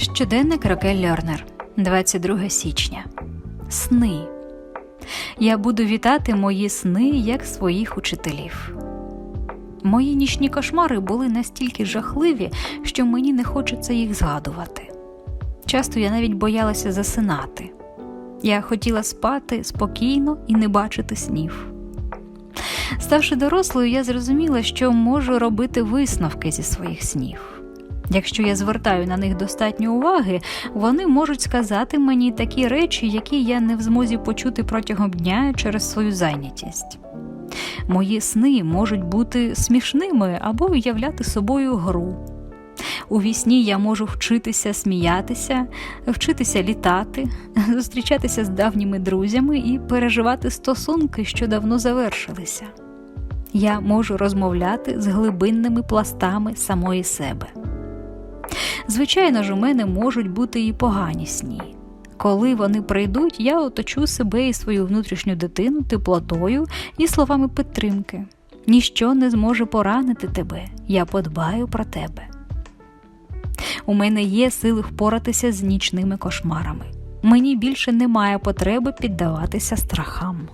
Щоденник Рокель Льорнер, 22 січня. Сни. Я буду вітати мої сни як своїх учителів. Мої нічні кошмари були настільки жахливі, що мені не хочеться їх згадувати. Часто я навіть боялася засинати. Я хотіла спати спокійно і не бачити снів. Ставши дорослою, я зрозуміла, що можу робити висновки зі своїх снів. Якщо я звертаю на них достатньо уваги, вони можуть сказати мені такі речі, які я не в змозі почути протягом дня через свою зайнятість. Мої сни можуть бути смішними або уявляти собою гру. У вісні я можу вчитися сміятися, вчитися літати, зустрічатися з давніми друзями і переживати стосунки, що давно завершилися. Я можу розмовляти з глибинними пластами самої себе. Звичайно ж, у мене можуть бути і погані сні. Коли вони прийдуть, я оточу себе і свою внутрішню дитину теплотою і словами підтримки. Ніщо не зможе поранити тебе, я подбаю про тебе. У мене є сили впоратися з нічними кошмарами. Мені більше немає потреби піддаватися страхам.